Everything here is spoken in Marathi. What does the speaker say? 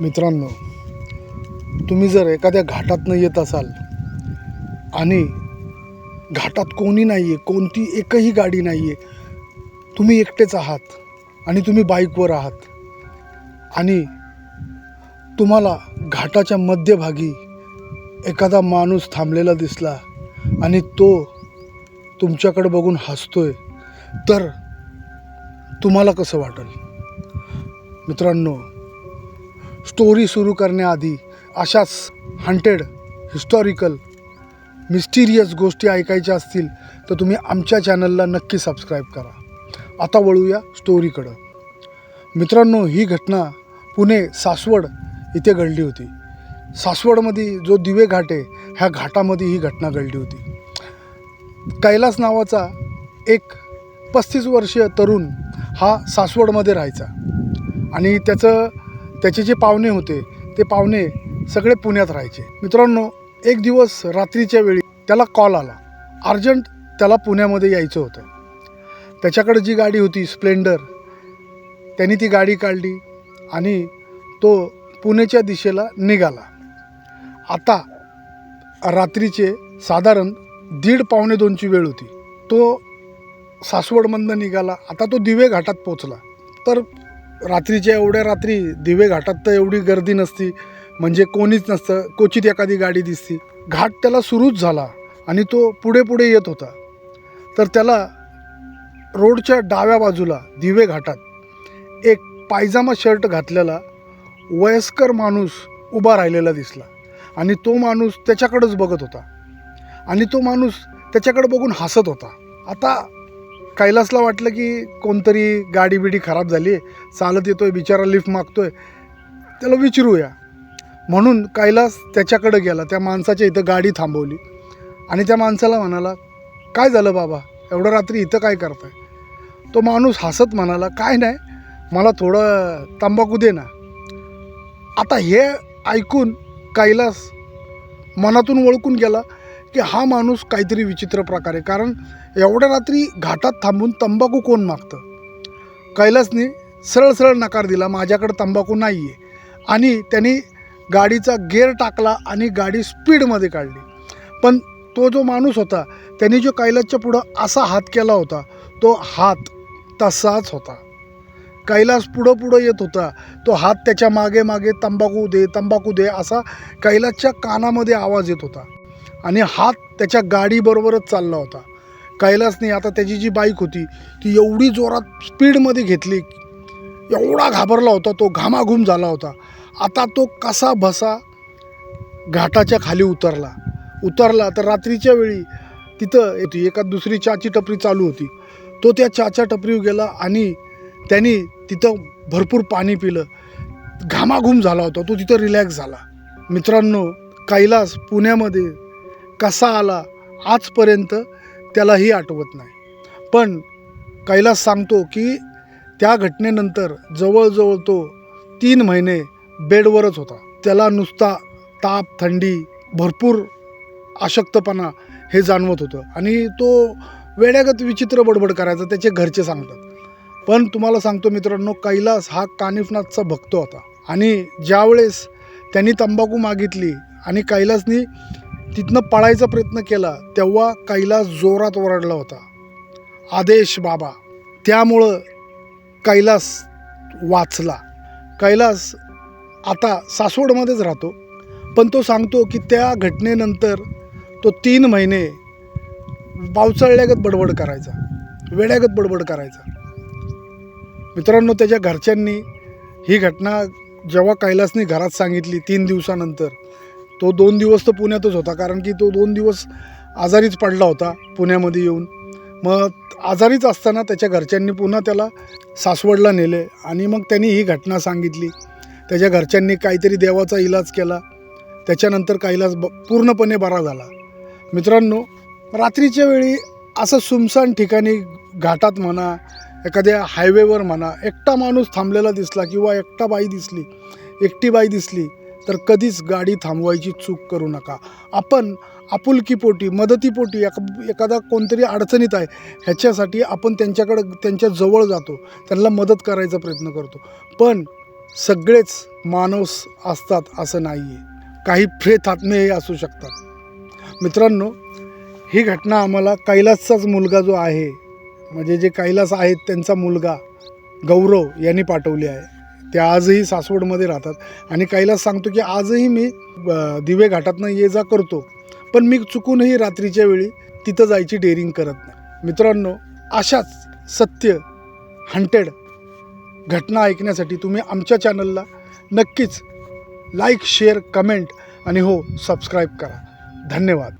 मित्रांनो तुम्ही जर एखाद्या घाटातनं येत असाल आणि घाटात कोणी नाही आहे कोणती एकही गाडी नाही आहे तुम्ही एकटेच आहात आणि तुम्ही बाईकवर आहात आणि तुम्हाला घाटाच्या मध्यभागी एखादा माणूस थांबलेला दिसला आणि तो तुमच्याकडे बघून हसतोय तर तुम्हाला कसं वाटेल? मित्रांनो स्टोरी सुरू करण्याआधी अशाच हंटेड हिस्टॉरिकल मिस्टिरियस गोष्टी ऐकायच्या असतील तर तुम्ही आमच्या चॅनलला नक्की सबस्क्राईब करा. आता वळूया स्टोरीकडं मित्रांनो ही घटना पुणे सासवड इथे घडली होती. सासवडमध्ये जो दिवे घाट आहे ह्या घाटामध्ये ही घटना घडली होती. कैलास नावाचा एक पस्तीस वर्षीय तरुण हा सासवडमध्ये राहायचा. आणि त्याचं त्याचे जे पाहुणे होते ते पाहुणे सगळे पुण्यात राहायचे. मित्रांनो एक दिवस रात्रीच्या वेळी त्याला कॉल आला. अर्जंट त्याला पुण्यामध्ये यायचं होतं. त्याच्याकडे जी गाडी होती स्प्लेंडर त्यांनी ती गाडी काढली आणि तो पुण्याच्या दिशेला निघाला. आता रात्रीचे साधारण दीड पावणे दोनची वेळ होती. तो सासवडमधनं निघाला. आता तो दिवे घाटात पोचला तर रात्रीच्या एवढ्या रात्री दिवे घाटात तर एवढी गर्दी नसती म्हणजे कोणीच नसतं क्वचित एखादी गाडी दिसती. घाट त्याला सुरूच झाला आणि तो पुढे पुढे येत होता. तर त्याला रोडच्या डाव्या बाजूला दिवे घाटात एक पायजामा शर्ट घातलेला वयस्कर माणूस उभा राहिलेला दिसला आणि तो माणूस त्याच्याकडंच बघत होता. आणि तो माणूस त्याच्याकडे बघून हसत होता. आता कैलासला वाटलं की कोणतरी गाडी बिडी खराब झाली आहे. चालत येतोय बिचारा लिफ्ट मागतोय. त्याला विचारूया. म्हणून कैलास त्याच्याकडे गेला. त्या माणसाच्या इथं गाडी थांबवली. आणि त्या माणसाला म्हणाला काय झालं बाबा? एवढं रात्री इथं काय करताय? तो माणूस हसत म्हणाला काय नाही. मला थोडं तंबाखू दे ना. आता हे ऐकून कैलास मनातून ओळखून गेला. की हा माणूस काहीतरी विचित्र प्रकारे कारण एवढ्या रात्री घाटात थांबून तंबाखू कोण मागतं? कैलासने सरळ सरळ नकार दिला माझ्याकडं तंबाखू नाही आहे आणि त्यांनी गाडीचा गेअर टाकला आणि गाडी स्पीडमध्ये काढली. पण तो जो माणूस होता त्यांनी जो कैलासच्या पुढं असा हात केला होता तो हात तसाच होता. कैलास पुढं पुढं येत होता तो हात त्याच्यामागे मागे तंबाखू दे तंबाखू दे असा कैलासच्या कानामध्ये आवाज येत होता. आणि हात त्याच्या गाडीबरोबरच चालला होता. कैलासने आता त्याची जी बाईक होती ती एवढी जोरात स्पीडमध्ये घेतली एवढा घाबरला होता तो घामाघूम झाला होता. आता तो कसा बसा घाटाच्या खाली उतरला. उतरला तर रात्रीच्या वेळी तिथं येते एका दुसरी चाची टपरी चालू होती. तो त्या चाच्या टपरीवर गेला आणि त्यांनी तिथं भरपूर पाणी पिलं. घामाघूम झाला होता. तो तिथं रिलॅक्स झाला. मित्रांनो कैलास पुण्यामध्ये कसा आला आजपर्यंत त्यालाही आठवत नाही. पण कैलास सांगतो की त्या घटनेनंतर जवळजवळ तो तीन महिने बेडवरच होता. त्याला नुसता ताप थंडी भरपूर अशक्तपणा हे जाणवत होतं. आणि तो वेड्यागत विचित्र बडबड करायचा त्याचे घरचे सांगतात. पण तुम्हाला सांगतो मित्रांनो कैलास हा कानिफनाथचा भक्त होता. आणि ज्यावेळेस त्यांनी तंबाखू मागितली आणि कैलासनी तिथनं पळायचा प्रयत्न केला तेव्हा कैलास जोरात ओरडला होता. आदेश बाबा. त्यामुळं कैलास वाचला. कैलास आता सासवडमध्येच राहतो. पण तो सांगतो की त्या घटनेनंतर तो तीन महिने पावसाळ्यागत बडबड करायचा वेड्यागत बडबड करायचा. मित्रांनो त्याच्या घरच्यांनी ही घटना जेव्हा कैलासने घरात सांगितली तीन दिवसानंतर तो दोन दिवस तर पुण्यातच होता कारण की तो दोन दिवस आजारीच पडला होता पुण्यामध्ये येऊन. मग आजारीच असताना त्याच्या घरच्यांनी पुन्हा त्याला सासवडला नेले आणि मग त्यांनी ही घटना सांगितली. त्याच्या घरच्यांनी काहीतरी देवाचा इलाज केला. त्याच्यानंतर काहीलाच ब पूर्णपणे बरा झाला. मित्रांनो रात्रीच्या वेळी असं सुमसान ठिकाणी घाटात म्हणा एखाद्या हायवेवर म्हणा एकटा माणूस थांबलेला दिसला किंवा एकटा बाई दिसली एकटी बाई दिसली तर कधीच गाडी थांबवायची चूक करू नका. आपण आपुलकीपोटी मदतीपोटी एका एखादा कोणतरी अडचणीत आहे ह्याच्यासाठी आपण त्यांच्याकडं त्यांच्या जवळ जातो. त्यांना मदत करायचा प्रयत्न करतो. पण सगळेच माणूस असतात असं नाही आहे काही प्रेत आत्मेही असू शकतात. मित्रांनो ही घटना आम्हाला कैलासचाच मुलगा जो आहे म्हणजे जे कैलास आहेत त्यांचा मुलगा गौरव यांनी पाठवली आहे. ते आजही सासवडमध्ये राहतात. आणि काहीला सांगतो की आजही मी दिवे घाटातनं ये जा करतो. पण मी चुकूनही रात्रीच्या वेळी तिथं जायची डेअरिंग करत नाही. मित्रांनो अशाच सत्य हंटेड घटना ऐकण्यासाठी तुम्ही आमच्या चॅनलला नक्कीच लाईक शेअर कमेंट आणि हो सबस्क्राईब करा. धन्यवाद.